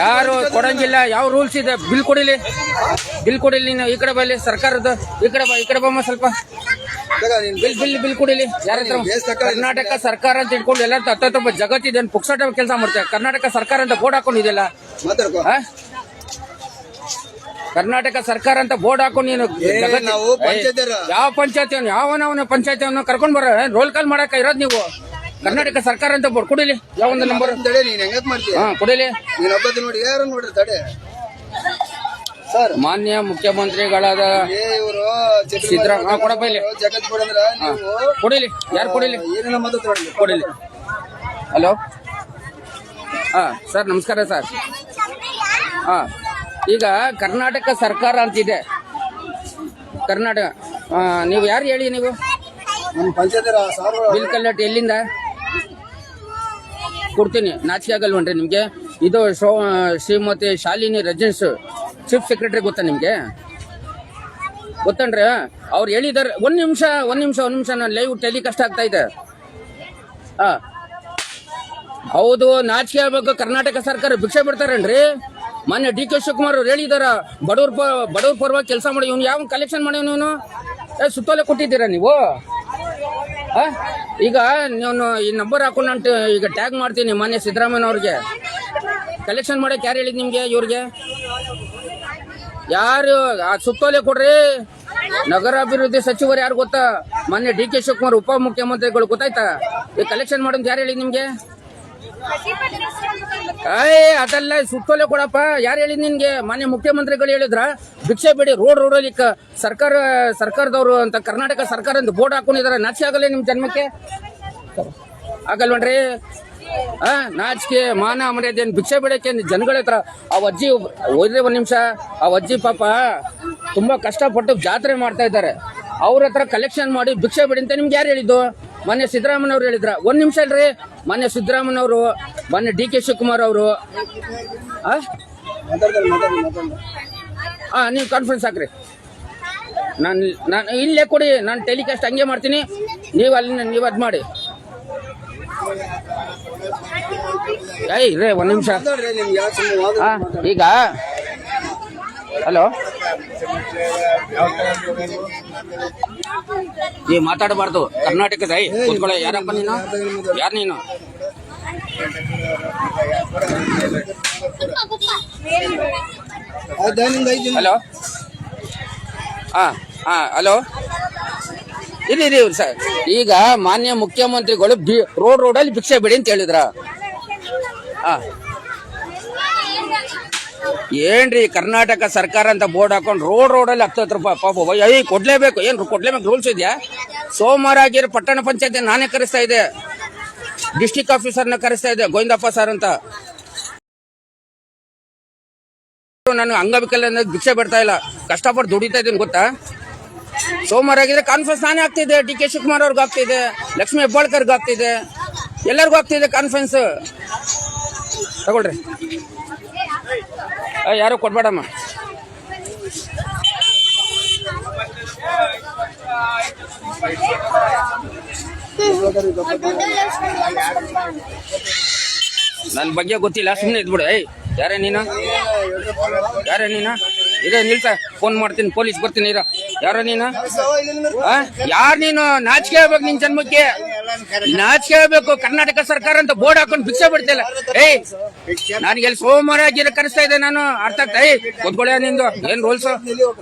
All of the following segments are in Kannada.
ಯಾರು ಕೊಡಂಗಿಲ್ಲ ಯಾವ ರೂಲ್ಸ್ ಇದೆ? ಬಿಲ್ ಕೊಡಿಲಿ. ಬಿಲ್ ಕೊಡಿಲಿ ನೀನು ಈ ಕಡೆ ಬಲ್ಲಿ ಸರ್ಕಾರದ ಈ ಕಡೆ ಬಾ ಈ ಕಡೆ ಬಮ್ಮ ಸ್ವಲ್ಪ. ಬಿಲ್ ಬಿಲ್ ಬಿಲ್ ಕೊಡಿಲಿ. ಯಾರ ಕರ್ನಾಟಕ ಸರ್ಕಾರ ಅಂತ ಇಟ್ಕೊಂಡು ಎಲ್ಲ ಹತ್ತೊಬ್ಬ ಜಗತ್ತಿದೆ ಪುಕ್ಸಾಟ ಕೆಲಸ ಮಾಡ್ತಾರೆ ಕರ್ನಾಟಕ ಸರ್ಕಾರ ಅಂತ ಬೋರ್ಡ್ ಹಾಕೊಂಡಿದೆಯಲ್ಲ ಮಾತಾಡ್ಕೋ. ಕರ್ನಾಟಕ ಸರ್ಕಾರ ಅಂತ ಬೋರ್ಡ್ ಹಾಕೊಂಡು ನೀನು ಯಾವ ಪಂಚಾಯತಿ ಯಾವ ಪಂಚಾಯತ್ ಪಂಚಾಯತ್ ಕರ್ಕೊಂಡ್ ಬರೋ ರೋಲ್ ಕಾಲ್ ಮಾಡಕ ಇರೋದ್ ನೀವು. ಕರ್ನಾಟಕ ಸರ್ಕಾರ ಅಂತ ಬೋರ್ಡ್ ಕೊಡಿಲಿ. ಯಾವ ಒಂದು ನಂಬರ್ ತಡೆ ನೀನ್ ಹೆಂಗತ್ ಮಾಡ್ತೀಯ? ಹಾ ಕೊಡಿಲಿ. ನೀನ್ ನೋಡಿ ಯಾರು ನೋಡ್ರಿ ತಡೆ? ಸರ್. ಮಾನ್ಯ ಮುಖ್ಯಮಂತ್ರಿಗಳಾದ ಏ ಇವರು ಸಿದ್ದರಾಮ ಹಾ ಕೊಡಪ್ಪ ಇಲ್ಲಿ ಜಗತ್ ಕೊಡಂದ್ರ ನೀವು ಕೊಡಿಲಿ. ಯಾರು ಕೊಡಿಲಿ? ಕೊಡಿಲಿ. ಹಲೋ? ಹಾ ಸರ್ ನಮಸ್ಕಾರ ಸರ್. ಹಾ ಈಗ ಕರ್ನಾಟಕ ಸರ್ಕಾರ ಅಂತಿದೆ. ಕರ್ನಾಟಕ ನೀವು ಯಾರು ಹೇಳಿ ನೀವು? ನಮ್ಮ ಪಂಚಾಯತ್ ಬಿಲ್ ಕಲ್ಲಟ್ ಎಲ್ಲಿಂದ? ಕೊಡ್ತೀನಿ. ನಾಚಿಕೆ ಆಗಲ್ವನ್ರಿ ನಿಮಗೆ? ಇದು show Shrimati Shalini Rajneesh chief secretary ಗೊತ್ತಾ ನಿಮಗೆ? ಗೊತ್ತನ್ರಿ? ಅವ್ರು ಹೇಳಿದಾರೆ ಒಂದು ನಿಮಿಷ ಒಂದು ನಿಮಿಷ ಒಂದು ನಿಮಿಷ ಲೈವ್ ಟೆಲಿಕಾಸ್ಟ್ ಆಗ್ತಾ ಇದೆ. ಹಾಂ ಹೌದು, ನಾಚಿಕೆ ಆಗಬೇಕು. ಕರ್ನಾಟಕ ಸರ್ಕಾರ ಭಿಕ್ಷೆ ಬಿಡ್ತಾರೇನ್ರಿ? ಮೊನ್ನೆ ಡಿ ಕೆ ಶಿವಕುಮಾರ್ ಅವ್ರು ಹೇಳಿದಾರ, ಬಡವ್ರ ಬಡವ್ರ ಪರವಾಗಿ ಕೆಲಸ ಮಾಡಿ, ಇವ್ನು ಯಾವ ಕಲೆಕ್ಷನ್ ಮಾಡಿ ಇವನು ಸುತ್ತೋಲೆ ಕೊಟ್ಟಿದ್ದೀರಾ ನೀವು? ಈಗ ನೀವು ಈ ನಂಬರ್ ಹಾಕೊಂಡು ಈಗ ಟ್ಯಾಗ್ ಮಾಡ್ತೀನಿ ಮೊನ್ನೆ ಸಿದ್ದರಾಮಯ್ಯ ಅವ್ರಿಗೆ. ಕಲೆಕ್ಷನ್ ಮಾಡಕ್ಕೆ ಯಾರು ಹೇಳಿದ್ ನಿಮಗೆ ಇವ್ರಿಗೆ? ಯಾರು? ಆ ಸುತ್ತೋಲೆ ಕೊಡ್ರಿ. ನಗರಾಭಿವೃದ್ಧಿ ಸಚಿವರು ಯಾರು ಗೊತ್ತಾ? ಮೊನ್ನೆ ಡಿ ಕೆ ಶಿವಕುಮಾರ್ ಉಪಮುಖ್ಯಮಂತ್ರಿಗಳು ಗೊತ್ತಾಯ್ತಾ? ಈ ಕಲೆಕ್ಷನ್ ಮಾಡೋದು ಯಾರು ಹೇಳಿದ್ ನಿಮ್ಗೆ? ಏಯ್, ಅದೆಲ್ಲ ಸುತ್ತೋಲೆ ಕೊಡಪ್ಪ. ಯಾರು ಹೇಳಿದ್ ನಿನ್ಗೆ? ಮಾನ್ಯ ಮುಖ್ಯಮಂತ್ರಿಗಳು ಹೇಳಿದ್ರ, ಭಿಕ್ಷೆ ಬಿಡಿ, ರೋಡ್ ರೋಡ್ ಅಲ್ಲಿ ಸರ್ಕಾರ, ಸರ್ಕಾರದವರು ಅಂತ ಕರ್ನಾಟಕ ಸರ್ಕಾರ ಅಂತ ಬೋರ್ಡ್ ಹಾಕೊಂಡಿದಾರೆ. ನಾಚಿಕೆ ಆಗಲ್ಲ ನಿಮ್ ಜನ್ಮಕ್ಕೆ? ಆಗಲ್ವನ್ರಿ ಆ, ನಾಚಿಕೆ, ಮಾನ ಮರ್ಯಾದೆ ಭಿಕ್ಷೆ ಬಿಡಕ್ಕೆ ಜನಗಳ ಹತ್ರ? ಆ ಅಜ್ಜಿ ಹೋದ್ರೆ ಒಂದ್ ನಿಮಿಷ. ಆ ಅಜ್ಜಿ ಪಾಪ ತುಂಬಾ ಕಷ್ಟಪಟ್ಟು ಜಾತ್ರೆ ಮಾಡ್ತಾ ಇದ್ದಾರೆ. ಅವ್ರ ಹತ್ರ ಕಲೆಕ್ಷನ್ ಮಾಡಿ ಭಿಕ್ಷೆ ಬಿಡಿ ಅಂತ ನಿಮ್ಗೆ ಯಾರು ಹೇಳಿದ್ದು? ಮೊನ್ನೆ ಸಿದ್ದರಾಮಯ್ಯ ಅವ್ರು ಹೇಳಿದ್ರ. ಒಂದ್ ನಿಮಿಷ ಅಲ್ರಿ ಮೊನ್ನೆ ಸಿದ್ದರಾಮಯ್ಯ ಅವರು ಮೊನ್ನೆ ಡಿ ಕೆ ಶಿವಕುಮಾರ್ ಅವರು. ಹಾ ನೀವು ಕಾನ್ಫರೆನ್ಸ್ ಹಾಕ್ರಿ. ನಾನು ನಾನು ಇಲ್ಲೇ ಕೊಡಿ, ನಾನು ಟೆಲಿಕಾಸ್ಟ್ ಹಂಗೆ ಮಾಡ್ತೀನಿ. ನೀವು ಅಲ್ಲಿ ನೀವು ಅದು ಮಾಡಿ. ಏಯ್, ರೇ, ಒಂದು ನಿಮಿಷ. ಈಗ? ಹಲೋ? ನೀವು ಮಾತಾಡಬಾರ್ದು. ಕರ್ನಾಟಕದ ಯಾರಪ್ಪ ನೀನು? ಯಾರು ನೀನು ಆಯ್ತಾ ನಿಮ್ದು ಐದು ನಿಮಿಷ ಹಲೋ? ಹಾಂ ಹಾಂ, ಹಲೋ? ಇರಿ ಇರಿ ಸರ್. ಈಗ ಮಾನ್ಯ ಮುಖ್ಯಮಂತ್ರಿಗಳು ಬಿ, ರೋಡ್ ರೋಡಲ್ಲಿ ಭಿಕ್ಷೆ ಬಿಡಿ ಅಂತ ಹೇಳಿದ್ರ. ಹಾಂ. ಏನ್ರಿ ಕರ್ನಾಟಕ ಸರ್ಕಾರ ಅಂತ ಬೋರ್ಡ್ ಹಾಕೊಂಡು ರೋಡ್ ರೋಡಲ್ಲಿ ಹತ್ತತ್ತು ರೂಪಾಯಿ ಪಾಪ ಅಯ್ಯ ಕೊಡ್ಲೇಬೇಕು ಏನು ಕೊಡ್ಲೇಬೇಕು, ರೂಲ್ಸ್ ಇದೆಯಾ? ಸೋಮವಾರ ಆಗಿರೋ ಪಟ್ಟಣ ಪಂಚಾಯತ್ ನಾನೇ ಕರೆಸ್ತಾ ಇದ್ದೆ ಡಿಸ್ಟಿಕ್ ಆಫೀಸರ್ನ ಕರೆಸ್ತಾ ಇದ್ದೆ ಗೋವಿಂದಪ್ಪ ಸರ್ ಅಂತ. ನಾನು ಅಂಗವಿಕಲ ಭಿಕ್ಷೆ ಬಿಡ್ತಾ ಇಲ್ಲ. ಕಷ್ಟಪಟ್ಟು ದುಡಿತಾ ಇದ್ದೀನಿ, ಗೊತ್ತಾ? ಸೋಮವಾರ ಆಗಿದ್ರೆ ಕಾನ್ಫರೆನ್ಸ್ ನಾನೇ ಆಗ್ತಿದೆ ಡಿ ಕೆ ಶಿವಕುಮಾರ್ ಅವ್ರಿಗೆ ಆಗ್ತಿದೆ ಲಕ್ಷ್ಮೀ ಹೆಬ್ಬಾಳ್ಕರ್ಗೆ ಆಗ್ತಿದೆ ಎಲ್ಲರಿಗೂ ಆಗ್ತಿದೆ ಕಾನ್ಫರೆನ್ಸ್ ತಗೊಳ್ರಿ. ಯಾರು ಕೊಡ್ಬೇಡಮ್ಮ. ನನ್ನ ಬಗ್ಗೆ ಗೊತ್ತಿಲ್ಲ ಸುಮ್ಮನೆ ಇದ್ಬಿಡು. ಏಯ್, ಯಾರೇ ನೀನು? ಯಾರೇ ನೀನು? ಇದೇ ನಿಲ್ಸ. ಫೋನ್ ಮಾಡ್ತೀನಿ, ಪೊಲೀಸ್ ಬರ್ತೀನಿ, ಇರ. ಯಾರ ನೀನು? ಯಾರು ನೀನು? ನಾಚಿಕೆ ಆಗ್ಬೇಕು ನಿನ್ ಜನ್ಮಕ್ಕೆ. ನಾಚಿಕೆ ಆಗ್ಬೇಕು ಕರ್ನಾಟಕ ಸರ್ಕಾರ ಅಂತ ಬೋರ್ಡ್ ಹಾಕೊಂಡು ಭಿಕ್ಷೆ ಬಿಡ್ತಿಲ್ಲ ಏಯ್ ನನಗೆ ಸೋಮವಾರ ಆಗಿರೋ ಕರೆಸ್ತಾ ಇದ್ದೆ ನಾನು? ಅರ್ಥ ಆಗ್ತಾ ಏಯ್, ಕೂತ್ಕೊಳ್ಳೆ ನಿಂದು? ಏನ್ ರೂಲ್ಸ್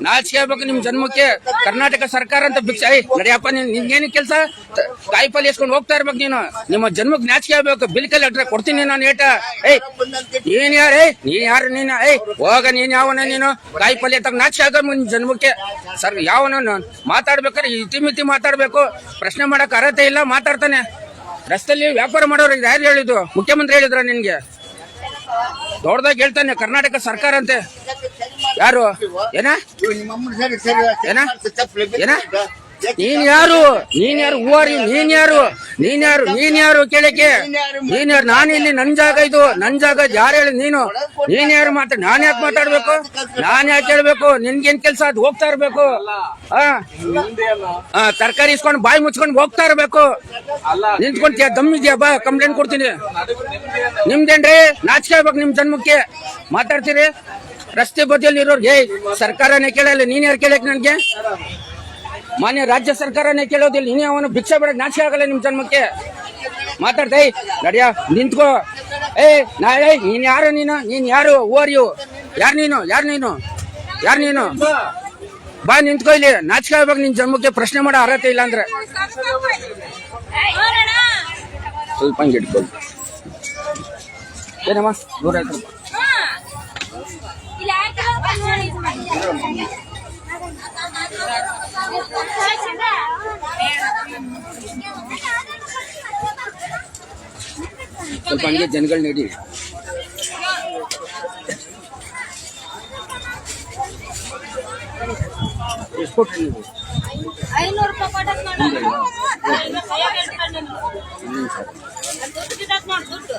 ನಾಚಿಕೆ ಆಗ್ಬೇಕು ನಿಮ್ ಜನ್ಮಕ್ಕೆ ಕರ್ನಾಟಕ ಸರ್ಕಾರ ಅಂತ ಭಿಕ್ಷೆ ಏಯ್, ನಡಿಯಪ್ಪ, ನೀನ್ ನಿನ್ಗೇನು ಕೆಲಸ? ಕಾಯಿಪಲ್ಲಿ ಎಸ್ಕೊಂಡು ಹೋಗ್ತಾ ಇರ್ಬೇಕು ನೀನು. ನಿಮ್ಮ ಜನ್ಮಕ್ಕೆ ನಾಚಿಕೆ ಆಗ್ಬೇಕು ಬಿಲ್ ಅಡ್ರೆ ಕೊಡ್ತೀನಿ ನಾನು ಏಟ. ಏಯ್, ನೀನ್ ಯಾರು? ಏಯ್, ನೀನ್ ಯಾರು ನೀನು? ಏಯ್, ಹೋಗ ನೀನ್ ಯಾವನ ನೀನು? ಕಾಯಿಪಲ್ಲಿ ಎತ್ತಾಗ ತಗ ನಾಚಿಕೆ ಆಗ ನಿನ್ ಜನ್ಮಕ್ಕೆ. ಸರ್, ಯಾವನ ಮಾತಾಡ್ಬೇಕಾದ್ರೆ ಇತಿಮಿತಿ ಮಾತಾಡ್ಬೇಕು. ಪ್ರಶ್ನೆ ಮಾಡಕ್ ಅರ್ಹತೆ ಇಲ್ಲ ಮಾತಾಡ್ತಾನೆ ರಸ್ತೆಯಲ್ಲಿ ವ್ಯಾಪಾರ ಮಾಡೋರು ಯಾರು ಹೇಳಿದ್ದು? ಮುಖ್ಯಮಂತ್ರಿ ಹೇಳಿದ್ರ ನಿನ್ಗೆ? ದೊಡ್ಡದಾಗಿ ಹೇಳ್ತಾನೆ ಕರ್ನಾಟಕ ಸರ್ಕಾರ ಅಂತೆ. ಯಾರು? ಏನ? ಏನ? ಏನ? ನೀನ್ ಯಾರು? ನೀನ್ ಯಾರು? ಹೂವಾರಿ ನೀನ್ ಯಾರು? ನೀನ್ ಯಾರು? ನೀನ್ ಯಾರು ಕೇಳಕ್ಕೆ? ನೀನ್ ಯಾರು ನಾನು ಇಲ್ಲಿ ನನ್ ಜಾಗ ಇದು. ನನ್ ಜಾಗ ಯಾರು ಹೇಳಿ ನೀನು? ನೀನ್ ಯಾರು ಮಾತಾಡ ನಾನ್ ಯಾಕೆ ಮಾತಾಡ್ಬೇಕು? ನಾನ್ ಯಾಕೆ ಹೇಳ್ಬೇಕು? ನಿನ್ಗೇನ್ ಕೆಲ್ಸ? ಅದು ಹೋಗ್ತಾ ಇರ್ಬೇಕು. ತರಕಾರಿ ಇಸ್ಕೊಂಡು ಬಾಯಿ ಮುಚ್ಕೊಂಡು ಹೋಗ್ತಾ ಇರ್ಬೇಕು. ನಿಂತ್ಕೊಂತೀಯ? ದಮ್ಮಿದ್ಯಾ ಬಾ ಕಂಪ್ಲೇಂಟ್ ಕೊಡ್ತೀನಿ. ನಿಮ್ದೇನ್ರಿ? ನಾಚಿಕೆ ಆಗ್ಬೇಕು ನಿಮ್ ಜನ್ಮಕ್ಕೆ. ಮಾತಾಡ್ತೀರಿ? ರಸ್ತೆ ಬದಿಯಲ್ಲಿ ಇರೋರ್ಗೆ ಸರ್ಕಾರನೇ ಕೇಳಲ್ಲ. ನೀನ್ ಯಾರು ಕೇಳಕ್ ನನ್ಗೆ? ಮಾನ್ಯ ರಾಜ್ಯ ಸರ್ಕಾರನೇ ಕೇಳೋದಿಲ್ಲ. ನೀನೇ ಅವನು ಭಿಕ್ಷೆ ಬೇಡ ನಾಚಿಕೆ ಆಗಲ್ಲ ನಿಮ್ಮ ಜನ್ಮಕ್ಕೆ. ಮಾತಾಡ್ತಾ ನಡಿಯ, ನಿಂತ್ಕೋ. ಏ, ನಾಳೆ ನೀನ್ ಯಾರು ನೀನು? ನೀನ್ ಯಾರು? ಓರ್ ಯು ಯಾರು ನೀನು? ಯಾರು ನೀನು? ಯಾರು ನೀನು? ಬಾ, ನಿಂತ್ಕೋ ಇಲ್ಲಿ. ನಾಚಿಕೆ ಆಗ್ಬೇಕು ನಿನ್ ಜನ್ಮಕ್ಕೆ. ಪ್ರಶ್ನೆ ಮಾಡೋ ಅರ್ಹತೆ ಇಲ್ಲ ಅಂದ್ರೆ. ಸ್ವಲ್ಪ ಹಂಗೆ ಇಟ್ಕೊಳ್ಳಿ. ಏನಮ್ಮ? ದೂರ ಹಂಗೆ ಜನಗಳು ನಡಿ ಎಷ್ಟು ಕೊಟ್ರಿ ನೀವು ಐನೂರು ರೂಪಾಯಿ ಕೊಟ್ಟದ್ ನೋಡು. ಐನೂರು ಕೈಯಾಗ್ ಇಟ್ಕೊಂಡ್ ನೀನು. ದುಡ್ಡು ಗಿಡಕ್ ನೋಡು, ದುಡ್ಡು.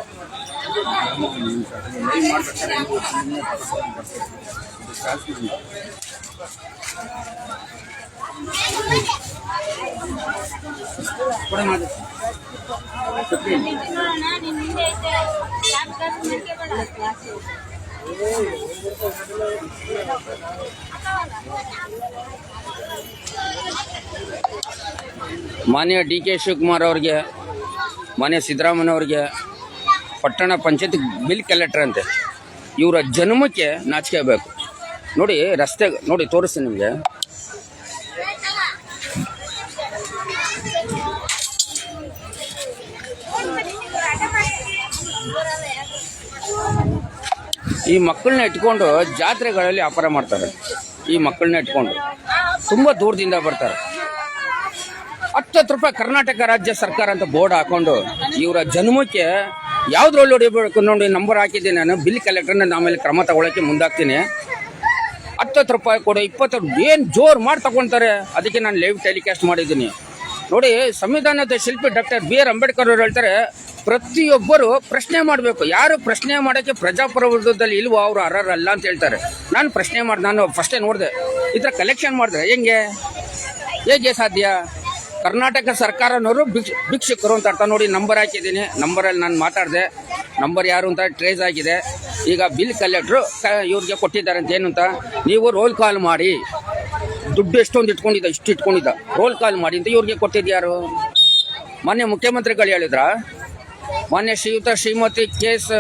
ಮಾನ್ಯ ಡಿ ಕೆ ಶಿವಕುಮಾರ್ ಅವ್ರಿಗೆ, ಮಾನ್ಯ ಸಿದ್ದರಾಮಯ್ಯವ್ರಿಗೆ ಪಟ್ಟಣ ಪಂಚಾಯತ್ ಬಿಲ್ ಕಲೆಕ್ಟರ್ ಅಂತೆ. ಇವರ ಜನ್ಮಕ್ಕೆ ನಾಚಿಕೆ ಬೇಕು ನೋಡಿ ರಸ್ತೆ, ನೋಡಿ ತೋರಿಸ್ತೀನಿ ನಿಮಗೆ. ಈ ಮಕ್ಕಳನ್ನ ಇಟ್ಕೊಂಡು ಜಾತ್ರೆಗಳಲ್ಲಿ ಅಪಾರ ಮಾಡ್ತಾರೆ. ಈ ಮಕ್ಕಳನ್ನ ಇಟ್ಕೊಂಡು ತುಂಬ ದೂರದಿಂದ ಬರ್ತಾರೆ. ಹತ್ತತ್ತು ರೂಪಾಯಿ ಕರ್ನಾಟಕ ರಾಜ್ಯ ಸರ್ಕಾರ ಅಂತ ಬೋರ್ಡ್ ಹಾಕೊಂಡು ಇವರ ಜನ್ಮಕ್ಕೆ ಯಾವ್ದ್ರಲ್ಲಿ ಹೊಡಿಬೇಕು ನೋಡಿ ನಂಬರ್ ಹಾಕಿದ್ದೀನಿ ನಾನು. ಬಿಲ್ ಕಲೆಕ್ಟರ್ ನಾನು ಆಮೇಲೆ ಕ್ರಮ ತಗೊಳಕ್ಕೆ ಮುಂದಾಗ್ತೀನಿ. ಹತ್ತು ರೂಪಾಯಿ ಕೊಡು, ಇಪ್ಪತ್ತು ಏನು ಜೋರು ಮಾಡಿ ತಗೊಳ್ತಾರೆ ಅದಕ್ಕೆ ನಾನು ಲೈವ್ ಟೆಲಿಕಾಸ್ಟ್ ಮಾಡಿದ್ದೀನಿ. ನೋಡಿ ಸಂವಿಧಾನದ ಶಿಲ್ಪಿ ಡಾಕ್ಟರ್ ಬಿ ಆರ್ ಅಂಬೇಡ್ಕರ್ ಅವರು ಹೇಳ್ತಾರೆ ಪ್ರತಿಯೊಬ್ಬರು ಪ್ರಶ್ನೆ ಮಾಡಬೇಕು. ಯಾರು ಪ್ರಶ್ನೆ ಮಾಡೋಕ್ಕೆ ಪ್ರಜಾಪ್ರಭುತ್ವದಲ್ಲಿ ಇಲ್ವೋ ಅವರು ಅರ್ಹರಲ್ಲ ಅಂತ ಹೇಳ್ತಾರೆ. ನಾನು ಪ್ರಶ್ನೆ ಮಾಡಿ, ನಾನು ಫಸ್ಟೇ ನೋಡಿದೆ. ಈ ಥರ ಕಲೆಕ್ಷನ್ ಮಾಡಿದ್ರೆ ಹೆಂಗೆ? ಹೇಗೆ ಸಾಧ್ಯ? ಕರ್ನಾಟಕ ಸರ್ಕಾರನವರು ಭಿಕ್ಷ, ಭಿಕ್ಷುಕರು ಅಂತ ಅರ್ಥ. ನೋಡಿ ನಂಬರ್ ಹಾಕಿದ್ದೀನಿ. ನಂಬರಲ್ಲಿ ನಾನು ಮಾತಾಡಿದೆ. ನಂಬರ್ ಯಾರು ಅಂತ ಟ್ರೇಸ್ ಆಗಿದೆ. ಈಗ ಬಿಲ್ ಕಲೆಕ್ಟ್ರು ಕ, ಇವ್ರಿಗೆ ಕೊಟ್ಟಿದ್ದಾರೆ ಅಂತ ಏನು ಅಂತ ನೀವು ರೋಲ್ ಕಾಲ್ ಮಾಡಿ. ದುಡ್ಡು ಎಷ್ಟೊಂದು ಇಟ್ಕೊಂಡಿದ್ದ, ಇಷ್ಟು ಇಟ್ಕೊಂಡಿದ್ದ. ರೋಲ್ ಕಾಲ್ ಮಾಡಿ ಅಂತ ಇವ್ರಿಗೆ ಕೊಟ್ಟಿದ್ಯಾರು ಮಾನ್ಯ ಮುಖ್ಯಮಂತ್ರಿಗಳು ಹೇಳಿದ್ರ? ಮಾನ್ಯ Shriyut Shrimati K S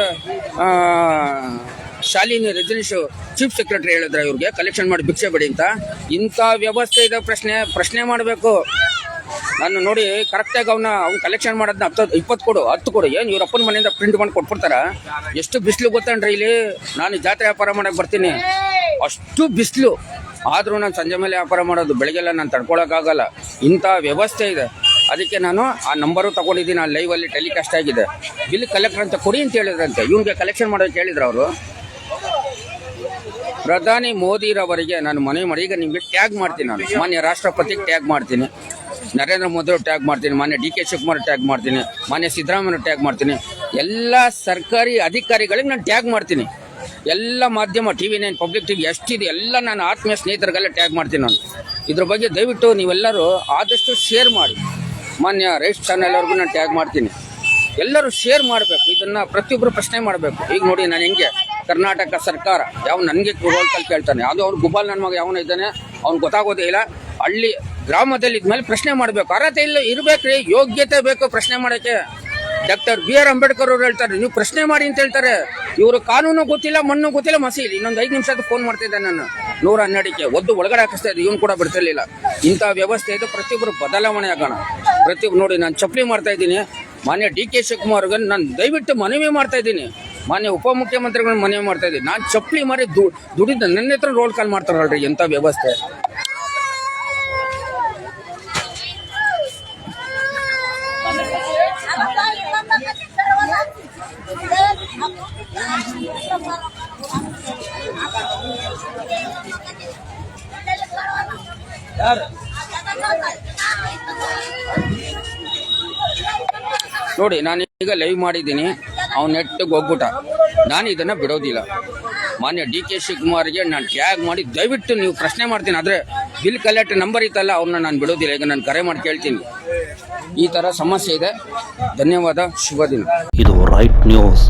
Shalini Rajneesh chief secretary ಹೇಳಿದ್ರೆ ಇವ್ರಿಗೆ ಕಲೆಕ್ಷನ್ ಮಾಡಿ ಭಿಕ್ಷೆ ಬಿಡಿ ಅಂತ. ಇಂಥ ವ್ಯವಸ್ಥೆ ಇದೆ, ಪ್ರಶ್ನೆ ಪ್ರಶ್ನೆ ಮಾಡಬೇಕು. ನಾನು ನೋಡಿ ಕರೆಕ್ಟಾಗಿ ಅವನ್ನ ಅವ್ನು ಕಲೆಕ್ಷನ್ ಮಾಡೋದನ್ನ ಹತ್ತು, ಇಪ್ಪತ್ತು ಕೊಡು, ಹತ್ತು ಕೊಡು. ಏನು ಇವರಪ್ಪನ ಮನೆಯಿಂದ ಪ್ರಿಂಟ್ ಮಾಡಿ ಕೊಟ್ಬಿಡ್ತಾರ? ಎಷ್ಟು ಬಿಸಿಲು ಗೊತ್ತೇನ್ರಿ ಇಲ್ಲಿ? ನಾನು ಜಾತ್ರೆ ವ್ಯಾಪಾರ ಮಾಡಕ್ಕೆ ಬರ್ತೀನಿ. ಅಷ್ಟು ಬಿಸಿಲು. ಆದರೂ ನಾನು ಸಂಜೆ ಮೇಲೆ ವ್ಯಾಪಾರ ಮಾಡೋದು, ಬೆಳಗ್ಗೆಲ್ಲ ನಾನು ತಡ್ಕೊಳಕ್ಕಾಗಲ್ಲ ಇಂಥ ವ್ಯವಸ್ಥೆ ಇದೆ. ಅದಕ್ಕೆ ನಾನು ಆ ನಂಬರು ತಗೊಂಡಿದ್ದೀನಿ, ಆ ಲೈವಲ್ಲಿ ಟೆಲಿಕಾಸ್ಟ್ ಆಗಿದೆ. ಬಿಲ್ ಕಲೆಕ್ಟರ್ ಅಂತ ಕೊಡಿ ಅಂತ ಹೇಳಿದ್ರಂತೆ. ಇವ್ನಿಗೆ ಕಲೆಕ್ಷನ್ ಮಾಡೋಕ್ಕೆ ಹೇಳಿದ್ರು ಅವರು. ಪ್ರಧಾನಿ ಮೋದಿರವರಿಗೆ ನಾನು ಮನವಿ ಮಾಡಿ, ಈಗ ನಿಮಗೆ ಟ್ಯಾಗ್ ಮಾಡ್ತೀನಿ ನಾನು. ಮಾನ್ಯ ರಾಷ್ಟ್ರಪತಿಗೆ ಟ್ಯಾಗ್ ಮಾಡ್ತೀನಿ. ನರೇಂದ್ರ ಮೋದಿ ಟ್ಯಾಗ್ ಮಾಡ್ತೀನಿ, ಮಾನ್ಯ ಡಿ ಕೆ ಶಿವಕುಮಾರ್ ಟ್ಯಾಗ್ ಮಾಡ್ತೀನಿ, ಮಾನ್ಯ ಸಿದ್ದರಾಮಯ್ಯ ಟ್ಯಾಗ್ ಮಾಡ್ತೀನಿ. ಎಲ್ಲ ಸರ್ಕಾರಿ ಅಧಿಕಾರಿಗಳಿಗೆ ನಾನು ಟ್ಯಾಗ್ ಮಾಡ್ತೀನಿ. ಎಲ್ಲ ಮಾಧ್ಯಮ T V nine public TV ಎಷ್ಟಿದೆ, ಎಲ್ಲ ನಾನು ಆತ್ಮೀಯ ಸ್ನೇಹಿತರಿಗೆಲ್ಲ ಟ್ಯಾಗ್ ಮಾಡ್ತೀನಿ ನಾನು. ಇದ್ರ ಬಗ್ಗೆ ದಯವಿಟ್ಟು ನೀವೆಲ್ಲರೂ ಆದಷ್ಟು ಶೇರ್ ಮಾಡಿ. ಮಾನ್ಯ ರೈಸ್ ಚಾನೆಲ್ ಅವ್ರಿಗೂ ನಾನು ಟ್ಯಾಗ್ ಮಾಡ್ತೀನಿ. ಎಲ್ಲರೂ ಶೇರ್ ಮಾಡಬೇಕು. ಇದನ್ನು ಪ್ರತಿಯೊಬ್ಬರು ಪ್ರಶ್ನೆ ಮಾಡಬೇಕು. ಈಗ ನೋಡಿ ನಾನು ಹೆಂಗೆ ಕರ್ನಾಟಕ ಸರ್ಕಾರ ಯಾವ ನನಗೆ ರೋಲ್ ಕಲ್ ಕೇಳ್ತಾನೆ. ಅದು ಅವ್ನು ಗುಬಾಲ್ ನನ್ನ ಮಗ ಯಾವನ ಇದ್ದಾನೆ. ಅವ್ನು ಗೊತ್ತಾಗೋದೇ ಇಲ್ಲ. ಹಳ್ಳಿ ಗ್ರಾಮದಲ್ಲಿ ಇದ್ಮೇಲೆ ಪ್ರಶ್ನೆ ಮಾಡಬೇಕು. ಅರ್ಹತೆ ಇಲ್ಲ, ಇರಬೇಕ್ರಿ. ಯೋಗ್ಯತೆ ಬೇಕು ಪ್ರಶ್ನೆ ಮಾಡೋಕ್ಕೆ. ಡಾಕ್ಟರ್ ಬಿ ಆರ್ ಅಂಬೇಡ್ಕರ್ ಅವ್ರು ಹೇಳ್ತಾರೆ, ನೀವು ಪ್ರಶ್ನೆ ಮಾಡಿ ಅಂತ ಹೇಳ್ತಾರೆ. ಇವರು ಕಾನೂನು ಗೊತ್ತಿಲ್ಲ, ಮಣ್ಣು ಗೊತ್ತಿಲ್ಲ ಮಸೀಲಿ ಇನ್ನೊಂದು ಐದು ನಿಮಿಷ ಫೋನ್ ಮಾಡ್ತಿದ್ದೆ ನಾನು. ನೂರ ಹನ್ನೆರಡಕ್ಕೆ ಒದ್ದು ಒಳಗಡೆ ಹಾಕಿಸ್ತಾ ಇದ್ದೆ. ಇವನು ಕೂಡ ಬಿಡ್ತಿರ್ಲಿಲ್ಲ. ಇಂಥ ವ್ಯವಸ್ಥೆ ಇದು ಪ್ರತಿಯೊಬ್ಬರು ಬದಲಾವಣೆ ಆಗೋಣ. ಪ್ರತಿಯೊಬ್ಬರು ನೋಡಿ ನಾನು ಚಪ್ಪಲಿ ಮಾಡ್ತಾ ಇದ್ದೀನಿ. ಮಾನ್ಯ ಡಿ ಕೆ ಶಿವಕುಮಾರ್ಗೆ ನಾನು ದಯವಿಟ್ಟು ಮನವಿ ಮಾಡ್ತಾ ಇದ್ದೀನಿ. ಮಾನ್ಯ ಉಪಮುಖ್ಯಮಂತ್ರಿಗಳನ್ನ ಮನವಿ ಮಾಡ್ತಾ ಇದ್ದೀನಿ. ನಾನು ಚಪ್ಪಲಿ ಮಾಡಿ ದುಡಿದ ನನ್ನ ಹತ್ರ ರೋಲ್ ಕಾಲ್ ಮಾಡ್ತಾರಲ್ರಿ ಎಂಥ ವ್ಯವಸ್ಥೆ. ಯಾರು? ನೋಡಿ, ನಾನು ಈಗ ಲೈವ್ ಮಾಡಿದ್ದೀನಿ. ಅವ್ನು ನೆಟ್ಟಿಗೆ ಹೋಗ್ಬಿಟ್ಟ. ನಾನು ಇದನ್ನ ಬಿಡೋದಿಲ್ಲ. ಮಾನ್ಯ ಡಿ ಕೆ ಶಿವಕುಮಾರ್ಗೆ ನಾನು ಟ್ಯಾಗ್ ಮಾಡಿ, ದಯವಿಟ್ಟು ನೀವು ಪ್ರಶ್ನೆ ಮಾಡ್ತೀನಿ. ಆದರೆ ಬಿಲ್ ಕಲೆಕ್ಟ್ ನಂಬರ್ ಇತ್ತಲ್ಲ ಅವ್ರನ್ನ ನಾನು ಬಿಡೋದಿಲ್ಲ. ಈಗ ನಾನು ಕರೆ ಮಾಡಿ ಕೇಳ್ತೀನಿ. ಈ ಥರ ಸಮಸ್ಯೆ ಇದೆ. ಧನ್ಯವಾದ. ಶುಭ ದಿನ. ಇದು ರೈಟ್ ನ್ಯೂಸ್